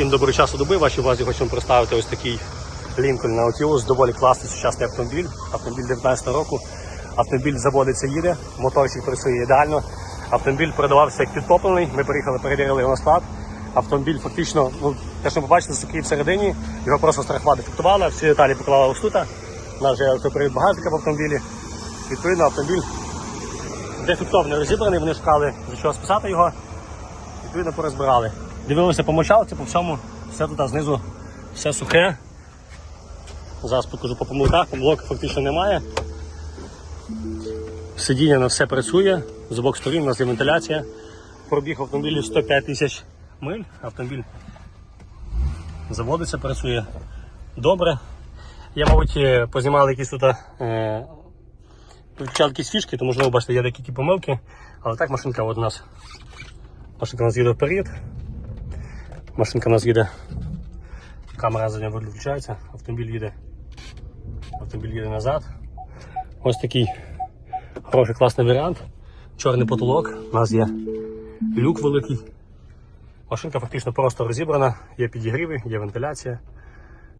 Всім доброго часу доби. Вашій увазі хочемо представити ось такий Lincoln Nautilus. Доволі класний сучасний автомобіль. Автомобіль 19 року. Автомобіль заводиться, їде, моторчик працює ідеально. Автомобіль продавався як підтоплений. Ми приїхали, перевірили його на склад. Автомобіль фактично, ну, те, що ви побачите, сукрі всередині, його просто страхова дефектувала, всі деталі поклала ось тут. У нас вже автопривід багажника в автомобілі. Відповідно, автомобіль дефектовно розібраний, вони шукали за чого списати його відповідно порозбирали. Дивилися по мочалці, по всьому, все тут знизу, все сухе. Зараз покажу по помилках, помилок фактично немає. Сидіння на все працює, з обох сторін у нас є вентиляція. Пробіг автомобілю 105 тисяч миль. Автомобіль заводиться, працює добре. Я, мабуть, е, познімали якісь тут е, якісь фішки, то можливо бачите, є деякі помилки, але так машинка от у нас Машинка у нас їде вперед. Машинка у нас їде. Камера задня виключається, автомобіль їде. Автомобіль їде назад. Ось такий хороший класний варіант. Чорний потолок. У нас є люк великий. Машинка фактично просто розібрана, є підігріви, є вентиляція.